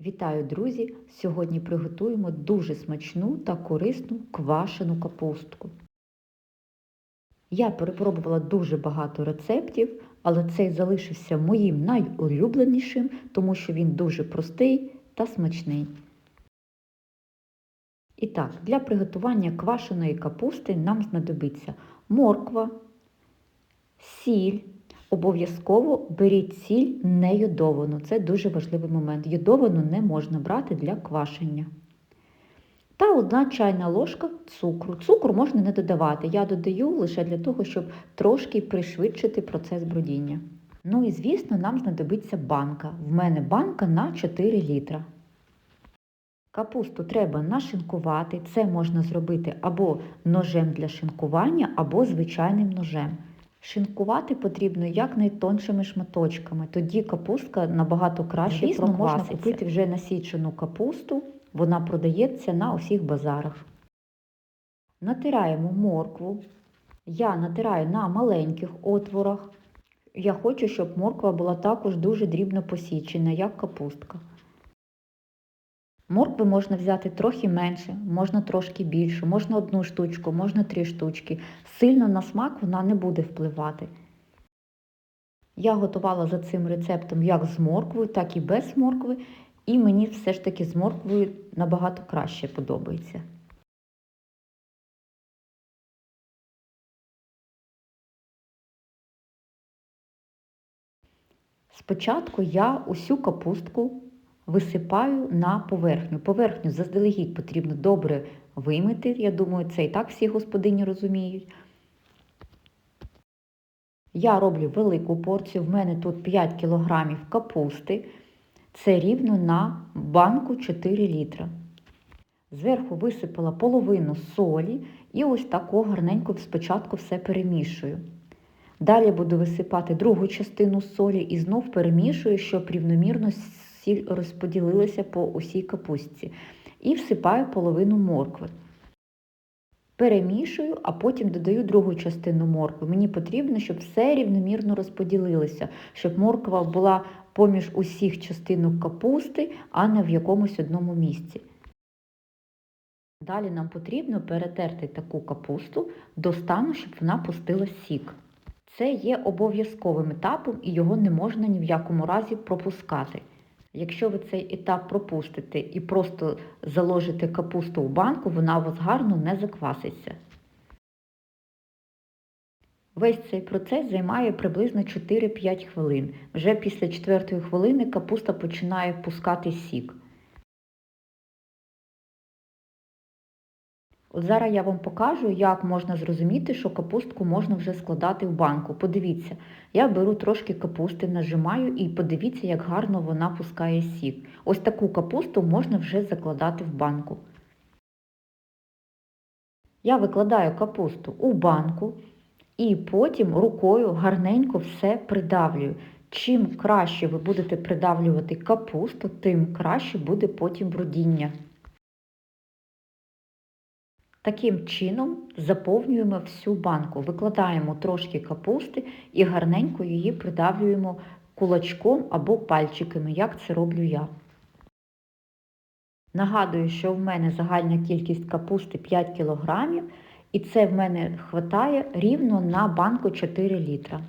Вітаю, друзі! Сьогодні приготуємо дуже смачну та корисну квашену капустку. Я перепробувала дуже багато рецептів, але цей залишився моїм найулюбленішим, тому що він дуже простий та смачний. І так, для приготування квашеної капусти нам знадобиться морква, сіль. Обов'язково беріть сіль не йодовану, це дуже важливий момент. Йодовану не можна брати для квашення. Та одна чайна ложка цукру. Цукру можна не додавати. Я додаю лише для того, щоб трошки пришвидшити процес бродіння. Ну і звісно, нам знадобиться банка. В мене банка на 4 літра. Капусту треба нашинкувати. Це можна зробити або ножем для шинкування, або звичайним ножем. Шинкувати потрібно якнайтоншими шматочками, тоді капустка набагато краще Звісно, можна купити вже насічену капусту, вона продається на усіх базарах. Натираємо моркву. Я натираю на маленьких отворах. Я хочу, щоб морква була також дуже дрібно посічена, як капустка. Моркви можна взяти трохи менше, можна трошки більше, можна одну штучку, можна три штучки. Сильно на смак вона не буде впливати. Я готувала за цим рецептом як з морквою, так і без моркви, і мені все ж таки з морквою набагато краще подобається. Спочатку я усю капустку висипаю на поверхню. Поверхню заздалегідь потрібно добре вимити. Я думаю, це і так всі господині розуміють. Я роблю велику порцію, в мене тут 5 кг капусти. Це рівно на банку 4 літра. Зверху висипала половину солі і ось тако гарненько спочатку все перемішую. Далі буду висипати другу частину солі і знов перемішую, щоб рівномірно сіль розподілилася по усій капустці. І всипаю половину моркви. Перемішую, а потім додаю другу частину моркви. Мені потрібно, щоб все рівномірно розподілилося, щоб морква була поміж усіх частинок капусти, а не в якомусь одному місці. Далі нам потрібно перетерти таку капусту до стану, щоб вона пустила сік. Це є обов'язковим етапом і його не можна ні в якому разі пропускати. Якщо ви цей етап пропустите і просто заложите капусту у банку, вона у вас гарно не закваситься. Весь цей процес займає приблизно 4-5 хвилин. Вже після 4 хвилини капуста починає пускати сік. От зараз я вам покажу, як можна зрозуміти, що капустку можна вже складати в банку. Подивіться, я беру трошки капусти, нажимаю і подивіться, як гарно вона пускає сік. Ось таку капусту можна вже закладати в банку. Я викладаю капусту у банку і потім рукою гарненько все придавлюю. Чим краще ви будете придавлювати капусту, тим краще буде потім бродіння. Таким чином заповнюємо всю банку, викладаємо трошки капусти і гарненько її придавлюємо кулачком або пальчиками, як це роблю я. Нагадую, що в мене загальна кількість капусти 5 кг, і це в мене вистачає рівно на банку 4 літра.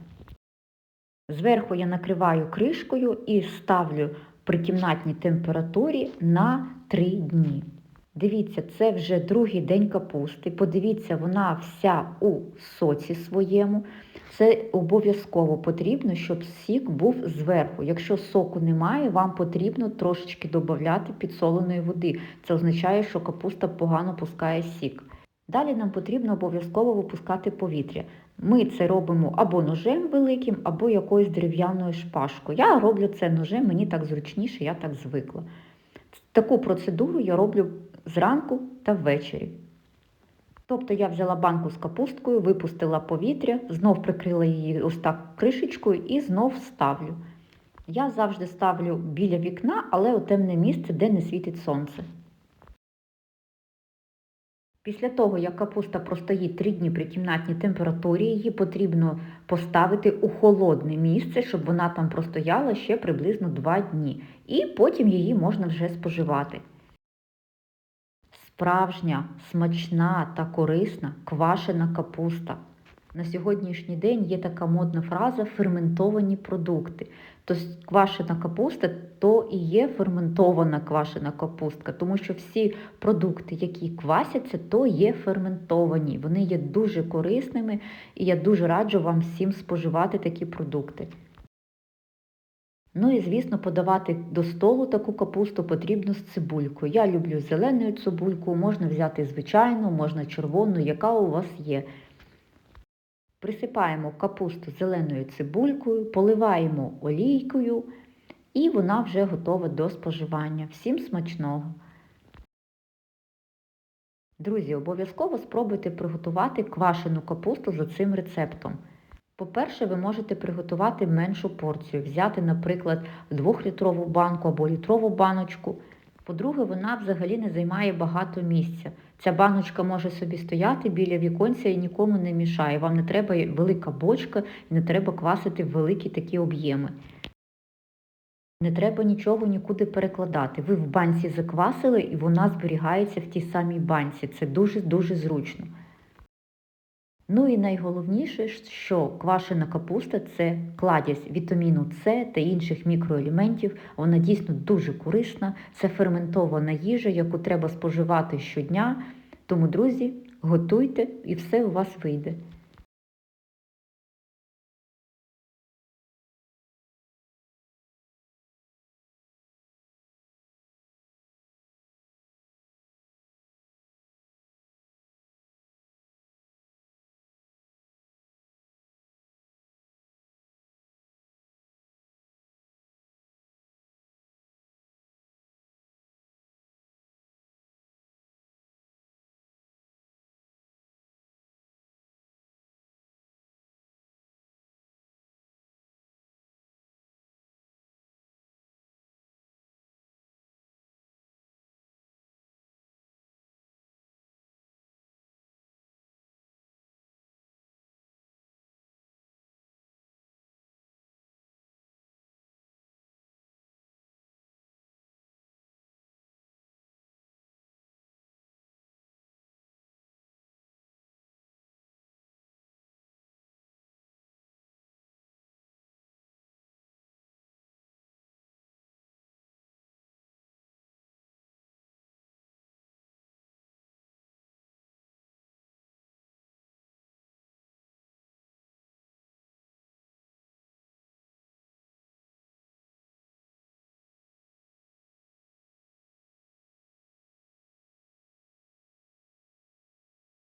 Зверху я накриваю кришкою і ставлю при кімнатній температурі на 3 дні. Дивіться, це вже другий день капусти. Подивіться, вона вся у соці своєму. Це обов'язково потрібно, щоб сік був зверху. Якщо соку немає, вам потрібно трошечки додати підсоленої води. Це означає, що капуста погано пускає сік. Далі нам потрібно обов'язково випускати повітря. Ми це робимо або ножем великим, або якоюсь дерев'яною шпажкою. Я роблю це ножем, мені так зручніше, я так звикла. Таку процедуру я роблю зранку та ввечері. Тобто я взяла банку з капусткою, випустила повітря, знов прикрила її ось так кришечкою і знов ставлю. Я завжди ставлю біля вікна, але у темне місце, де не світить сонце. Після того, як капуста простоїть 3 дні при кімнатній температурі, її потрібно поставити у холодне місце, щоб вона там простояла ще приблизно 2 дні. І потім її можна вже споживати. Справжня, смачна та корисна квашена капуста. На сьогоднішній день є така модна фраза ферментовані продукти. Тобто квашена капуста то і є ферментована квашена капустка, тому що всі продукти, які квасяться, то є ферментовані. Вони є дуже корисними і я дуже раджу вам всім споживати такі продукти. Ну і, звісно, подавати до столу таку капусту потрібно з цибулькою. Я люблю зеленою цибулькою, можна взяти звичайну, можна червону, яка у вас є. Присипаємо капусту зеленою цибулькою, поливаємо олійкою і вона вже готова до споживання. Всім смачного! Друзі, обов'язково спробуйте приготувати квашену капусту за цим рецептом. По-перше, ви можете приготувати меншу порцію, взяти, наприклад, 2-літрову банку або літрову баночку. По-друге, вона взагалі не займає багато місця. Ця баночка може собі стояти біля віконця і нікому не мішає. Вам не треба велика бочка, і не треба квасити великі такі об'єми. Не треба нічого нікуди перекладати. Ви в банці заквасили і вона зберігається в тій самій банці. Це дуже-дуже зручно. Ну і найголовніше, що квашена капуста це кладязь вітаміну С та інших мікроелементів. Вона дійсно дуже корисна. Це ферментована їжа, яку треба споживати щодня. Тому, друзі, готуйте і все у вас вийде.